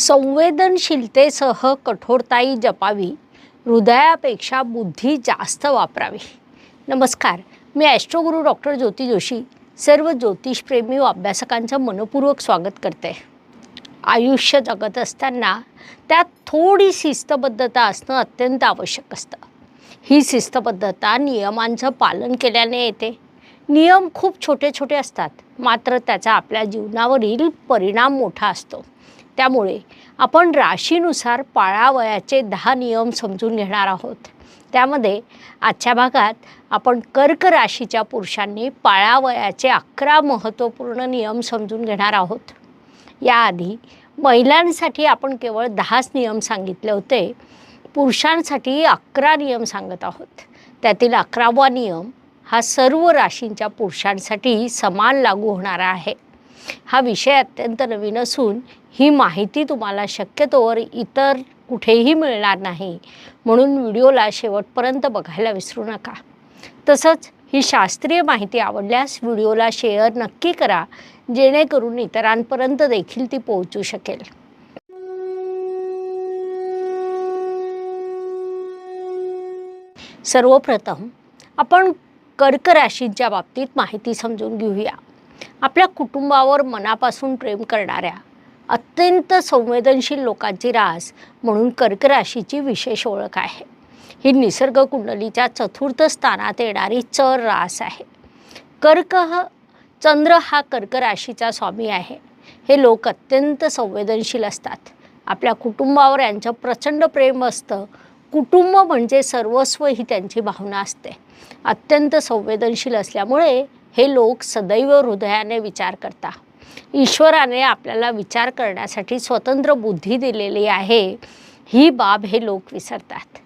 संवेदनशीलतेसह कठोरताई जपावी हृदयापेक्षा बुद्धी जास्त वापरावी. नमस्कार मी ॲस्ट्रोगुरू डॉक्टर ज्योती जोशी सर्व ज्योतिषप्रेमी व अभ्यासकांचं मनपूर्वक स्वागत करते. आयुष्य जगत असताना त्यात थोडी शिस्तबद्धता असणं अत्यंत आवश्यक असतं. ही शिस्तबद्धता नियमांचं पालन केल्याने येते. नियम खूप छोटे छोटे असतात मात्र त्याचा आपल्या जीवनावरील परिणाम मोठा असतो. त्यामुळे आपण राशीनुसार पाळावयाचे दहा नियम समजून घेणार आहोत. त्यामध्ये आजच्या भागात आपण कर्क राशीच्या पुरुषांनी पाळावयाचे अकरा महत्त्वपूर्ण नियम समजून घेणार आहोत. याआधी महिलांसाठी आपण केवळ दहाच नियम सांगितले होते. पुरुषांसाठी अकरा नियम सांगत आहोत. त्यातील अकरावा नियम हा सर्व राशींच्या पुरुषांसाठी समान लागू होणारा आहे. हा विषय अत्यंत नवीन असून ही माहिती तुम्हाला शक्यतोवर इतर कुठेही मिळणार नाही. म्हणून व्हिडिओला शेवटपर्यंत बघायला विसरू नका. तसंच ही शास्त्रीय माहिती आवडल्यास व्हिडिओला शेअर नक्की करा जेणेकरून इतरांपर्यंत देखील ती पोहोचू शकेल. सर्वप्रथम आपण कर्क राशींच्या बाबतीत माहिती समजून घेऊया. आपल्या कुटुंबावर मनापासून प्रेम करणाऱ्या अत्यंत संवेदनशील लोकांची रास म्हणून कर्क राशीची विशेष ओळख आहे. ही निसर्ग कुंडलीच्या चतुर्थ स्थानात येणारी चर रास आहे. कर्क चंद्र हा कर्क राशीचा स्वामी आहे. हे लोक अत्यंत संवेदनशील असतात. आपल्या कुटुंबावर यांचं प्रचंड प्रेम असतं. कुटुंब म्हणजे सर्वस्व ही त्यांची भावना असते. अत्यंत संवेदनशील असल्यामुळे हे लोक सदैव हृदयाने विचार करता. ईश्वराने आपल्याला विचार करण्यासाठी स्वतंत्र बुद्धी दिलेली आहे. ही बाब हे लोक विसरतात.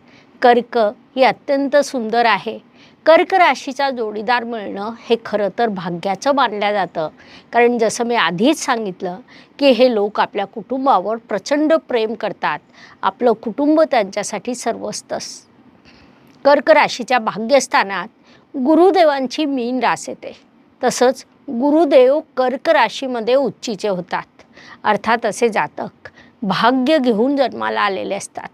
कर्क ही अत्यंत सुंदर आहे. कर्क राशीचा जोडीदार मिळणं हे खरं तर भाग्याचं मानलं जातं. कारण जसं मी आधीच सांगितलं की हे लोक आपल्या कुटुंबावर प्रचंड प्रेम करतात. आपलं कुटुंब त्यांच्यासाठी सर्वस्तस कर्क राशीच्या भाग्यस्थानात गुरुदेवांची मीन रास येते. तसंच गुरुदेव कर्क राशीमध्ये उच्चीचे होतात. अर्थात असे जातक भाग्य घेऊन जन्माला आलेले असतात.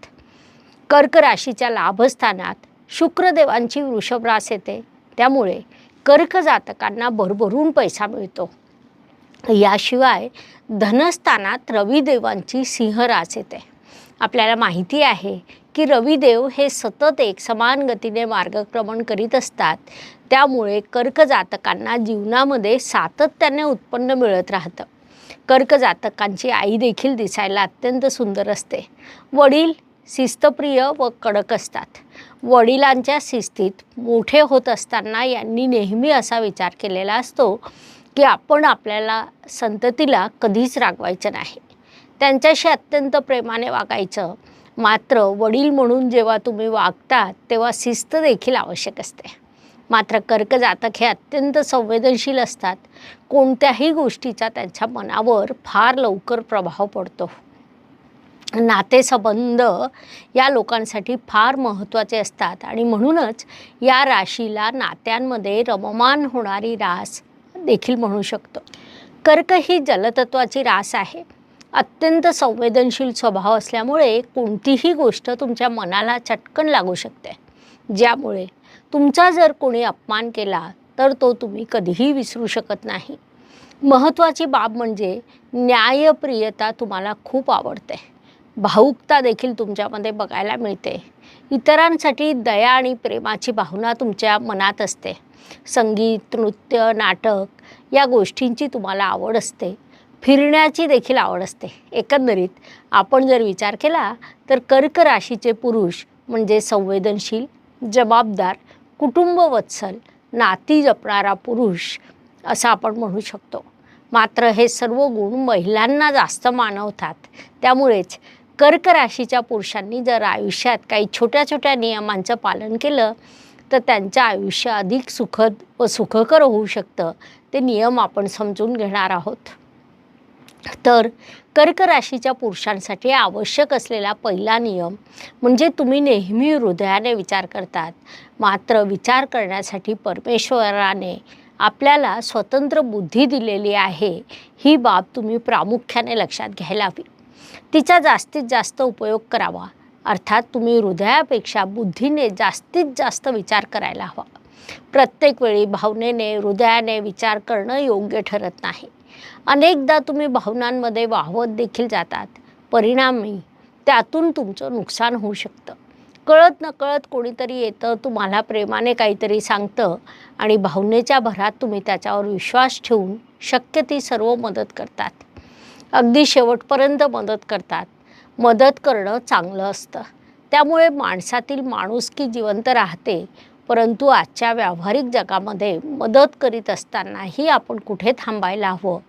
कर्क राशीच्या लाभस्थानात शुक्रदेवांची वृषभ रास येते. त्यामुळे कर्क जातकांना भरभरून पैसा मिळतो. याशिवाय धनस्थानात रविदेवांची सिंह रास येते. आपल्याला माहिती आहे की रविदेव हे सतत एक समान गतीने मार्गक्रमण करीत असतात. त्यामुळे कर्क जातकांना जीवनामध्ये सातत्याने उत्पन्न मिळत राहतं. कर्क जातकांची आई देखील दिसायला अत्यंत सुंदर असते. वडील शिस्तप्रिय व कडक असतात. वडिलांच्या शिस्तीत मोठे होत असताना यांनी नेहमी असा विचार केलेला असतो की आपण आपल्याला संततीला कधीच रागवायचं नाही. त्यांच्याशी अत्यंत प्रेमाने वागायचं. मात्र वडील म्हणून जेव्हा तुम्ही वागता तेव्हा शिस्त देखील आवश्यक असते. मात्र कर्क जातक हे अत्यंत संवेदनशील असतात. कोणत्याही गोष्टीचा त्यांच्या मनावर फार लवकर प्रभाव पडतो. नातेसंबंध या लोकांसाठी फार महत्त्वाचे असतात आणि म्हणूनच या राशीला नात्यांमध्ये रममान होणारी रास देखील म्हणू शकतो. कर्क ही जलतत्वाची रास आहे. अत्यंत संवेदनशील स्वभाव असल्यामुळे कोणतीही गोष्ट तुमच्या मनाला चटकन लागू शकते. ज्यामुळे तुमचा जर कोणी अपमान केला तर तो तुम्ही कधीही विसरू शकत नाही. महत्त्वाची बाब म्हणजे न्यायप्रियता तुम्हाला खूप आवडते. भावुकता देखील तुमच्यामध्ये बघायला मिळते. इतरांसाठी दया आणि प्रेमाची भावना तुमच्या मनात असते. संगीत नृत्य नाटक या गोष्टींची तुम्हाला आवड असते. फिरण्याची देखील आवड असते. एकंदरीत आपण जर विचार केला तर कर्क राशीचे पुरुष म्हणजे संवेदनशील जबाबदार कुटुंबवत्सल नाती जपणारा पुरुष असं आपण म्हणू शकतो. मात्र हे सर्व गुण महिलांना जास्त मानवतात. त्यामुळेच कर्क राशीच्या पुरुषांनी जर आयुष्यात काही छोट्या छोट्या नियमांचं पालन केलं तर त्यांचं आयुष्य अधिक सुखद व सुखकर होऊ शकतं. ते नियम आपण समजून घेणार आहोत. तर कर्क राशीच्या पुरुषांसाठी आवश्यक असलेला पहिला नियम म्हणजे तुम्ही नेहमी हृदयाने विचार करतात. मात्र विचार करण्यासाठी परमेश्वराने आपल्याला स्वतंत्र बुद्धी दिलेली आहे. ही बाब तुम्ही प्रामुख्याने लक्षात घ्यायला हवी. तिचा जास्तीत जास्त उपयोग करावा. अर्थात तुम्ही हृदयापेक्षा बुद्धीने जास्तीत जास्त विचार करायला हवा. प्रत्येक वेळी भावनेने हृदयाने विचार करणं योग्य ठरत नाही. अनेकदा तुम्ही भावनांमध्ये वाहवत देखील जातात. परिणामी त्यातून तुमचं नुकसान होऊ शकतं. कळत नकळत कोणीतरी येतं तुम्हाला प्रेमाने काहीतरी सांगतं आणि भावनेच्या भरात तुम्ही त्याच्यावर विश्वास ठेवून शक्य ती सर्व मदत करतात. अगदी शेवटपर्यंत मदत करतात. मदत करणं चांगलं असतं. त्यामुळे माणसातील माणुसकी जिवंत राहते परंतु आजच्या व्यावहारिक जगामध्ये मदत करीत असतानाही आपण कुठे थांबायला हवं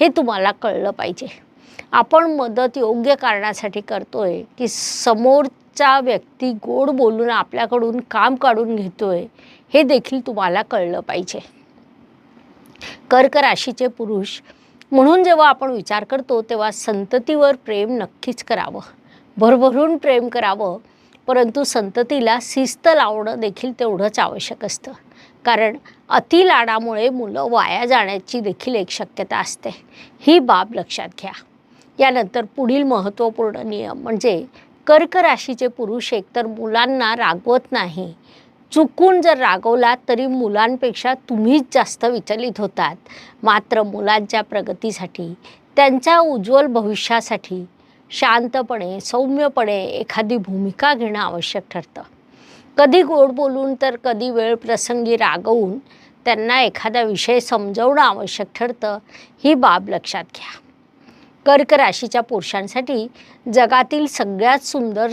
हे तुम्हाला कळलं पाहिजे. आपण मदत योग्य कारणासाठी करतोय की समोरचा व्यक्ती गोड बोलून आपल्याकडून काम काढून घेतोय हे देखील तुम्हाला कळलं पाहिजे. कर्क राशीचे पुरुष म्हणून जेव्हा आपण विचार करतो तेव्हा संततीवर प्रेम नक्कीच करावं. भरभरून प्रेम करावं परंतु संततीला शिस्त लावणं देखील तेवढंच आवश्यक असतं. कारण अतिलाडामुळे मुलं वाया जाण्याची देखील एक शक्यता असते. ही बाब लक्षात घ्या. यानंतर पुढील महत्त्वपूर्ण नियम म्हणजे कर्क राशीचे पुरुष एकतर मुलांना रागवत नाही. चुकून जर रागवलात तरी मुलांपेक्षा तुम्हीच जास्त विचलित होतात. मात्र मुलांच्या प्रगतीसाठी त्यांच्या उज्ज्वल भविष्यासाठी शांतपणे सौम्यपणे एखादी भूमिका घेणं आवश्यक ठरतं. कधी गोड बोलून तर कधी वेळ प्रसंगी रागवून त्यांना एखादा विषय समजवणं आवश्यक ठरतं ही बाब लक्षात घ्या. कर्क राशीच्या पुरुषांसाठी जगातील सगळ्यात सुंदर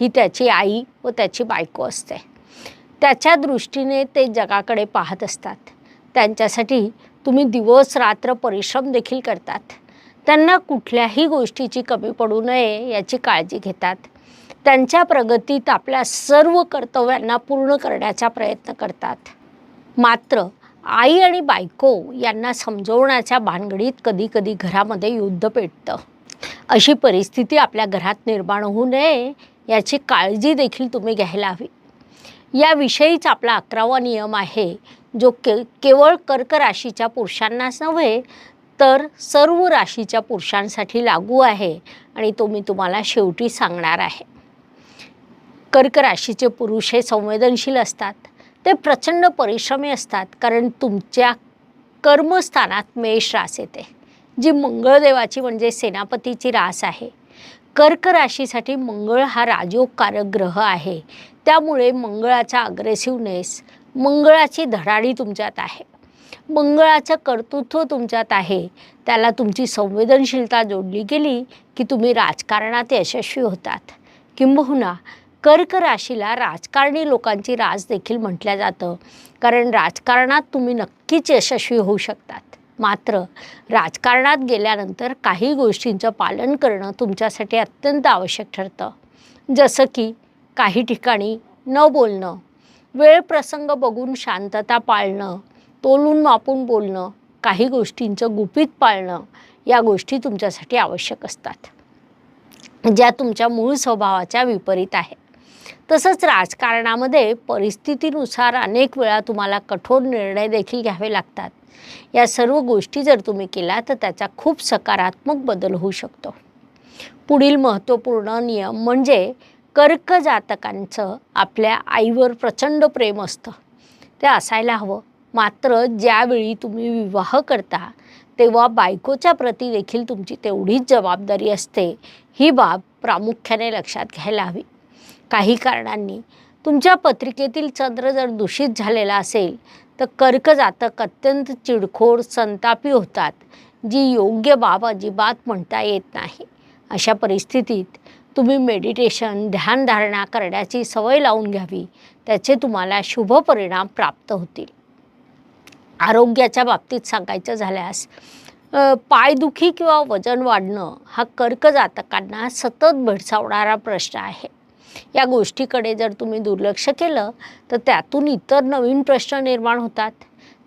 ही त्याची आई व त्याची बायको असते. त्याच्या दृष्टीने ते जगाकडे पाहत असतात. त्यांच्यासाठी तुम्ही दिवस रात्र परिश्रम देखील करतात. त्यांना कुठल्याही गोष्टीची कमी पडू नये याची काळजी घेतात. त्यांच्या प्रगतीत आपल्या सर्व कर्तव्यांना पूर्ण करण्याचा प्रयत्न करतात. मात्र आई आणि बायको यांना समजवण्याच्या भानगडीत कधीकधी घरामध्ये युद्ध पेटतं. अशी परिस्थिती आपल्या घरात निर्माण होऊ नये याची काळजी देखील तुम्ही घ्यायला हवी. याविषयीच आपला अकरावा नियम आहे जो के केवळ कर्क राशीच्या पुरुषांनाच नव्हे तर सर्व राशीच्या पुरुषांसाठी लागू आहे आणि तो मी तुम्हाला शेवटी सांगणार आहे. कर्क राशीचे पुरुष हे संवेदनशील असतात. ते प्रचंड परिश्रमी असतात कारण तुमच्या कर्मस्थानात मेष रास येते जी मंगळदेवाची म्हणजे सेनापतीची रास आहे. कर्क राशीसाठी मंगळ हा राजयोगकारक ग्रह आहे. त्यामुळे मंगळाचा अग्रेसिव्हनेस मंगळाची धडाडी तुमच्यात आहे. मंगळाचं कर्तृत्व तुमच्यात आहे. त्याला तुमची संवेदनशीलता जोडली गेली की तुम्ही राजकारणात यशस्वी होतात. किंबहुना कर्क राशीला राजकारणी लोकांची राज देखील म्हटलं जातं. कारण राजकारणात तुम्ही नक्कीच यशस्वी होऊ शकतात. मात्र राजकारणात गेल्यानंतर काही गोष्टींचं पालन करणं तुमच्यासाठी अत्यंत आवश्यक ठरतं. जसं की काही ठिकाणी न बोलणं वेळ प्रसंग बघून शांतता पाळणं तोलून मापून बोलणं काही गोष्टींचं गुपित पाळणं या गोष्टी तुमच्यासाठी आवश्यक असतात. ज्या तुमच्या मूळ स्वभावाच्या विपरीत आहे. तसंच राजकारणामध्ये परिस्थितीनुसार अनेक वेळा तुम्हाला कठोर निर्णय देखील घ्यावे लागतात. या सर्व गोष्टी जर तुम्ही केल्या तर त्याचा खूप सकारात्मक बदल होऊ शकतो. पुढील महत्त्वपूर्ण नियम म्हणजे कर्क जातकांचं आपल्या आईवर प्रचंड प्रेम असतं. ते असायला हवं. मात्र ज्यावेळी तुम्ही विवाह करता तेव्हा बायकोच्या प्रती देखील तुमची तेवढीच जबाबदारी असते. ही बाब प्रामुख्याने लक्षात घ्यायला हवी. काही कारणांनी. तुमच्या पत्रिकेतील चंद्र जर दूषित झालेला असेल तर कर्क जातक अत्यंत चिडखोर संतापी होतात जी योग्य बाब अजिबात म्हणता येत नाही. अशा परिस्थितीत तुम्ही मेडिटेशन ध्यानधारणा करण्याची सवय लावून घ्यावी. त्याचे तुम्हाला शुभ परिणाम प्राप्त होतील. आरोग्याच्या बाबतीत सांगायचं झाल्यास पायदुखी किंवा वजन वाढणं हा कर्क जातकांना सतत भेडसावणारा प्रश्न आहे. या गोष्टीकडे जर तुम्ही दुर्लक्ष केलं तर त्यातून इतर नवीन प्रश्न निर्माण होतात.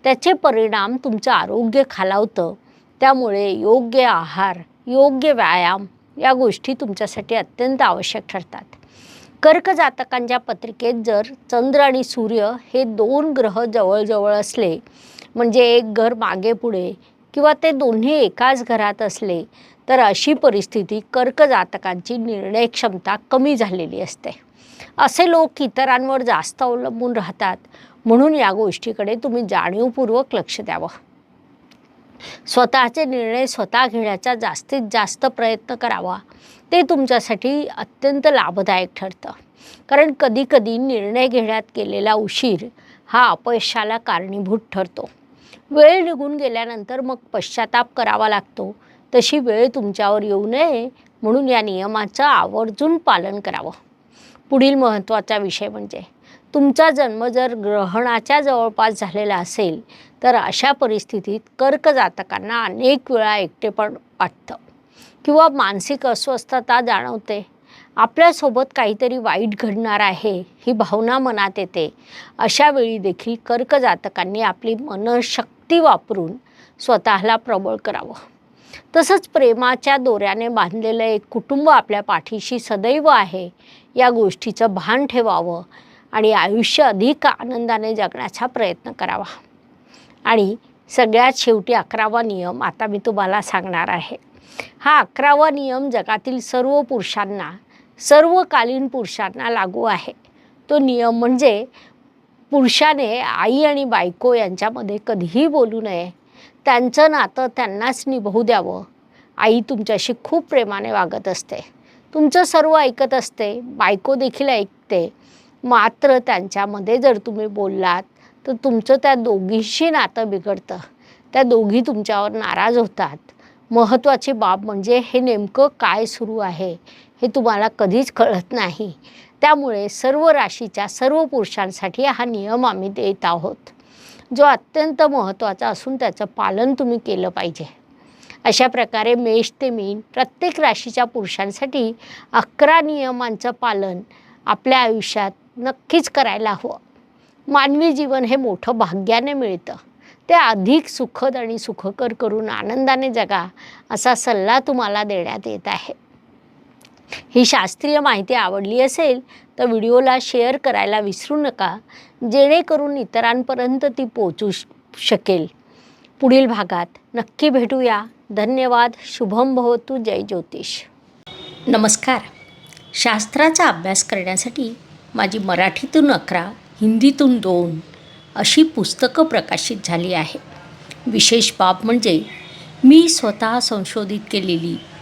त्याचे परिणाम तुमचं आरोग्य खालावतं. त्यामुळे योग्य आहार योग्य व्यायाम या गोष्टी तुमच्यासाठी अत्यंत आवश्यक ठरतात. कर्क जातकांच्या पत्रिकेत जर चंद्र आणि सूर्य हे दोन ग्रह जवळजवळ असले म्हणजे एक घर मागे पुढे किंवा ते दोन्ही एकाच घरात असले तर अशी परिस्थिती कर्कजातकांची निर्णय क्षमता कमी झालेली असते. असे लोक इतरांवर जास्त अवलंबून राहतात म्हणून या गोष्टीकडे तुम्ही जाणीवपूर्वक लक्ष द्यावं. स्वतःचे निर्णय स्वतः घेण्याचा जास्तीत जास्त प्रयत्न करावा. ते तुमच्यासाठी अत्यंत लाभदायक ठरतं. कारण कधीकधी निर्णय घेण्यात केलेला उशीर हा अपयशाला कारणीभूत ठरतो. वेळ निघून गेल्यानंतर मग पश्चाताप करावा लागतो. तशी वेळ तुमच्यावर येऊ नये म्हणून या नियमाचं आवर्जून पालन करावं. पुढील महत्त्वाचा विषय म्हणजे तुमचा जन्म जर ग्रहणाच्या जवळपास झालेला असेल तर अशा परिस्थितीत कर्क जातकांना अनेक वेळा एकटेपण वाटतं किंवा मानसिक अस्वस्थता जाणवते. आपल्यासोबत काहीतरी वाईट घडणार आहे ही भावना मनात येते. अशा वेळी देखील कर्क जातकांनी आपली मनशक्ती वापरून स्वतःला प्रबळ करावं. तसंच प्रेमाच्या दोऱ्याने बांधलेलं एक कुटुंब आपल्या पाठीशी सदैव आहे या गोष्टीचं भान ठेवावं आणि आयुष्य अधिक आनंदाने जगण्याचा प्रयत्न करावा. आणि सगळ्यात शेवटी अकरावा नियम आता मी तुम्हाला सांगणार आहे. हा अकरावा नियम जगातील सर्व पुरुषांना सर्वकालीन पुरुषांना लागू आहे. तो नियम म्हणजे पुरुषाने आई आणि बायको यांच्यामध्ये कधीही बोलू नये. त्यांचं नातं त्यांनाच निभवू द्यावं. आई तुमच्याशी खूप प्रेमाने वागत असते. तुमचं सर्व ऐकत असते. बायको देखील ऐकते. मात्र त्यांच्यामध्ये जर तुम्ही बोललात तर तुमचं त्या दोघींशी नातं बिघडतं. त्या दोघी तुमच्यावर नाराज होतात. महत्त्वाची बाब म्हणजे हे नेमकं काय सुरू आहे हे तुम्हाला कधीच कळत नाही. त्यामुळे सर्व राशीच्या सर्व पुरुषांसाठी हा नियम आम्ही देत आहोत. जो अत्यंत महत्त्वाचा असून त्याचं पालन तुम्ही केलं पाहिजे. अशा प्रकारे मेष ते मीन प्रत्येक राशीच्या पुरुषांसाठी अकरा नियमांचं पालन आपल्या आयुष्यात नक्कीच करायला हवं. मानवी जीवन हे मोठं भाग्याने मिळतं. ते अधिक सुखद आणि सुखकर करून आनंदाने जगा असा सल्ला तुम्हाला देण्यात येत आहे. ही शास्त्रीय माहिती आवडली असेल तर व्हिडिओला शेअर करायला विसरू नका जेणेकरून इतरांपर्यंत ती पोचू श- शकेल. पुढील भागात नक्की भेटूया. धन्यवाद. शुभम भवतु. जय ज्योतिष. नमस्कार. शास्त्राचा अभ्यास करण्यासाठी माझी मराठीतून अकरा हिंदीतून दोन अशी पुस्तकं प्रकाशित झाली आहे. विशेष बाब म्हणजे मी स्वतः संशोधित केलेली